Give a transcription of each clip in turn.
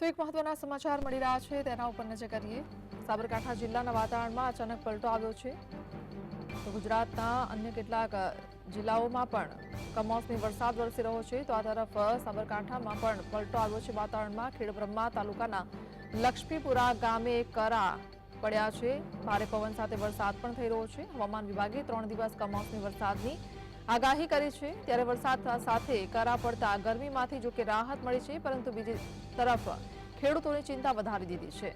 તો એક મહત્વના સમાચાર મળી રહ્યા છે, તેના ઉપર નજર કરીએ. સાબરકાંઠા જિલ્લાના વાતાવરણમાં અચાનક પલટો આવ્યો છે. તો ગુજરાતના અન્ય કેટલાક જિલ્લાઓમાં પણ કમોસમી વરસાદ વરસી રહ્યો છે. તો આ તરફ સાબરકાંઠામાં પણ પલટો આવ્યો છે વાતાવરણમાં. ખેડબ્રહ્મા તાલુકાના લક્ષ્મીપુરા ગામે કરા પડ્યા છે. ભારે પવન સાથે વરસાદ પણ થઈ રહ્યો છે. હવામાન વિભાગે ત્રણ દિવસ કમોસમી વરસાદની આગાહી કરી છે. ત્યારે વરસાદ સાથે કરા પડતા ગરમીમાંથી જોકે રાહત મળી છે, પરંતુ બીજી તરફ ખેડૂતોની ચિંતા વધારી દીધી છે.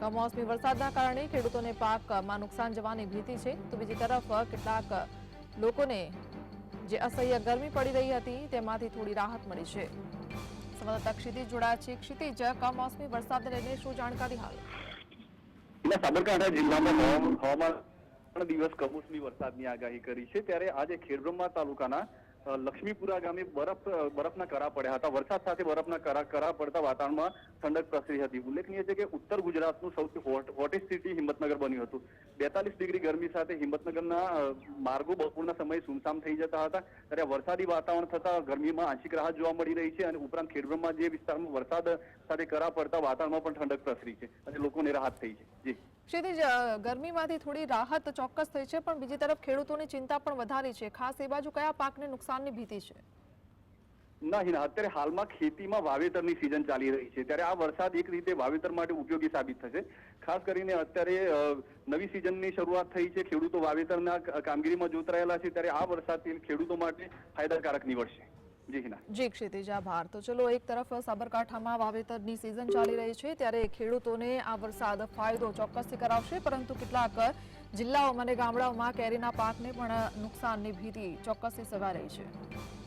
કમોસમી વરસાદના કારણે ખેડૂતોને પાકમાં નુકસાન જવાની ભીતિ છે. તો બીજી તરફ કેટલાક લોકોને જે અસહ્ય ગરમી પડી રહી હતી, તેમાંથી થોડી રાહત મળી છે. સંવાદદાતા ક્ષિતિજ જોડાયા છે. ક્ષિતિજ, કમોસમી વરસાદને લઈને શું જાણકારી હાલ? સાબરકાંઠા જિલ્લામાં હવામાન ત્રણ દિવસ કમોસમી વરસાદની આગાહી કરી છે. ત્યારે આજે ખેડબ્રહ્મા તાલુકાના લક્ષ્મીપુરા ગામે બરફ બરફના કરા પડ્યા હતા. વરસાદ સાથે બરફના કરા કરા પડતા વાતાવરણમાં ઠંડક પ્રસરી હતી. ઉલ્લેખનીય છે કે ઉત્તર ગુજરાતનું સૌથી હોટેસ્ટ સિટી હિંમતનગર બન્યું હતું. બેતાલીસ ડિગ્રી ગરમી સાથે હિંમતનગરના માર્ગો બપોરના સમયે સુમસામ થઈ જતા હતા. ત્યારે વરસાદી વાતાવરણ થતા ગરમીમાં આંશિક રાહત જોવા મળી રહી છે અને ઉપરાંત ખેડબ્રહ્મા જે વિસ્તારમાં વરસાદ સાથે કરા પડતા વાતાવરણમાં પણ ઠંડક પ્રસરી છે અને લોકોને રાહત થઈ છે. જી. ક્ષિતિજ ગરમીમાંથી થોડી રાહત ચોક્કસ થઈ છે, પણ બીજી તરફ ખેડૂતોની ચિંતા પણ વધારી છે. ખાસ એ બાજુ કયા પાકને નુકસાનની ભીતિ છે? ના અત્યારે હાલમાં ખેતીમાં વાવેતરની સિઝન ચાલી રહી છે. ત્યારે આ વરસાદ એક રીતે વાવેતર માટે ઉપયોગી સાબિત થશે. ખાસ કરીને અત્યારે નવી સિઝનની શરૂઆત થઈ છે. ખેડૂતો વાવેતરના કામગીરીમાં જોતરાયેલા છે. ત્યારે આ વરસાદથી ખેડૂતો માટે ફાયદાકારક નીવડશે. જી ક્ષિતિજ, આભાર. તો ચલો, એક તરફ સાબરકાંઠામાં વાવેતરની સિઝન ચાલી રહી છે, ત્યારે ખેડૂતોને આ વરસાદ ફાયદો ચોક્કસથી કરાવશે, પરંતુ કેટલાક જિલ્લાઓમાં અને ગામડાઓમાં કેરીના પાકને પણ નુકસાનની ભીતિ ચોક્કસથી સેવાઈ રહી છે.